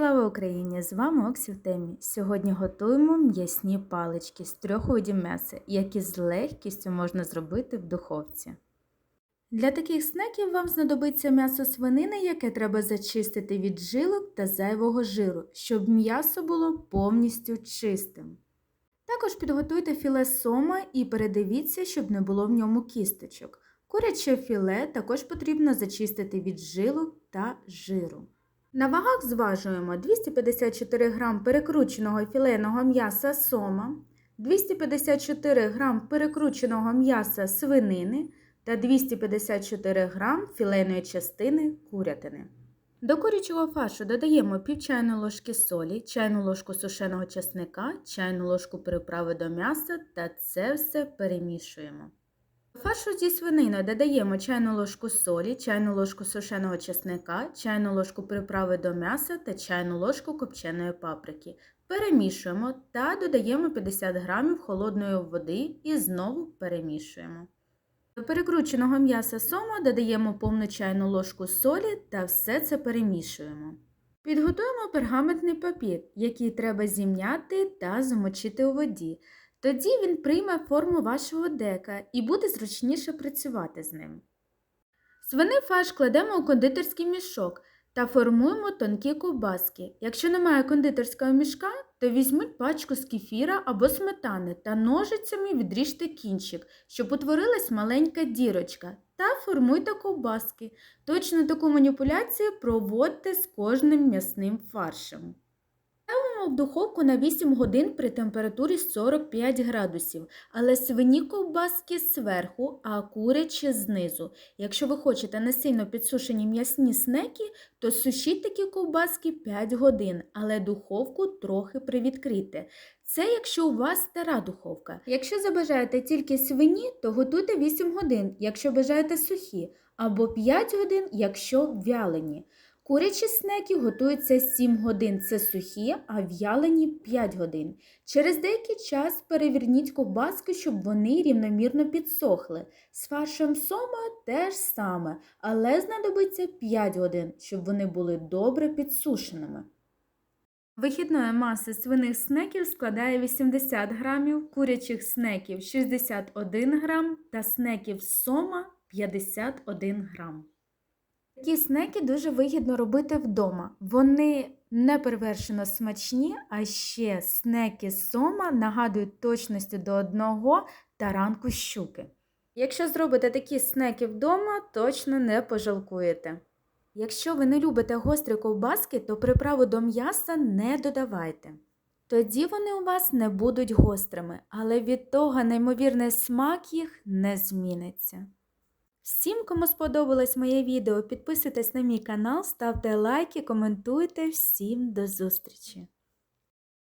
Слава Україні! З вами Оксі темі. Сьогодні готуємо м'ясні палички з трьох видів м'яса, які з легкістю можна зробити в духовці. Для таких снеків вам знадобиться м'ясо свинини, яке треба зачистити від жилок та зайвого жиру, щоб м'ясо було повністю чистим. Також підготуйте філе сома і передивіться, щоб не було в ньому кісточок. Куряче філе також потрібно зачистити від жилок та жиру. На вагах зважуємо 254 г перекрученого філейного м'яса сома, 254 г перекрученого м'яса свинини та 254 г філейної частини курятини. До курячого фаршу додаємо пів чайної ложки солі, чайну ложку сушеного чесника, чайну ложку приправи до м'яса та це все перемішуємо. Фаршу зі свининою додаємо чайну ложку солі, чайну ложку сушеного чесника, чайну ложку приправи до м'яса та чайну ложку копченої паприки. Перемішуємо та додаємо 50 г холодної води і знову перемішуємо. До перекрученого м'яса сома додаємо повну чайну ложку солі та все це перемішуємо. Підготуємо пергаментний папір, який треба зім'яти та замочити у воді. Тоді він прийме форму вашого дека і буде зручніше працювати з ним. Свиний фарш кладемо у кондитерський мішок та формуємо тонкі ковбаски. Якщо немає кондитерського мішка, то візьміть пачку з кефіра або сметани та ножицями відріжте кінчик, щоб утворилась маленька дірочка, та формуйте ковбаски. Точно таку маніпуляцію проводьте з кожним м'ясним фаршем. Ставимо в духовку на 8 годин при температурі 45 градусів, але свині ковбаски зверху, а курячі знизу. Якщо ви хочете не сильно підсушені м'ясні снеки, то сушіть такі ковбаски 5 годин, але духовку трохи привідкрийте. Це якщо у вас стара духовка. Якщо забажаєте тільки свині, то готуйте 8 годин, якщо бажаєте сухі, або 5 годин, якщо вялені. Курячі снеки готуються 7 годин, це сухі, а в'ялені 5 годин. Через деякий час переверніть ковбаски, щоб вони рівномірно підсохли. З фаршем сома теж саме, але знадобиться 5 годин, щоб вони були добре підсушеними. Вихідної маси свиних снеків складає 80 грамів, курячих снеків 61 грам та снеків сома 51 грам. Такі снеки дуже вигідно робити вдома. Вони не перевершено смачні, а ще снеки з сома нагадують точності до одного та ранку щуки. Якщо зробите такі снеки вдома, точно не пожалкуєте. Якщо ви не любите гострі ковбаски, то приправу до м'яса не додавайте. Тоді вони у вас не будуть гострими, але від того неймовірний смак їх не зміниться. Всім, кому сподобалось моє відео, підписуйтесь на мій канал, ставте лайки, коментуйте. Всім до зустрічі!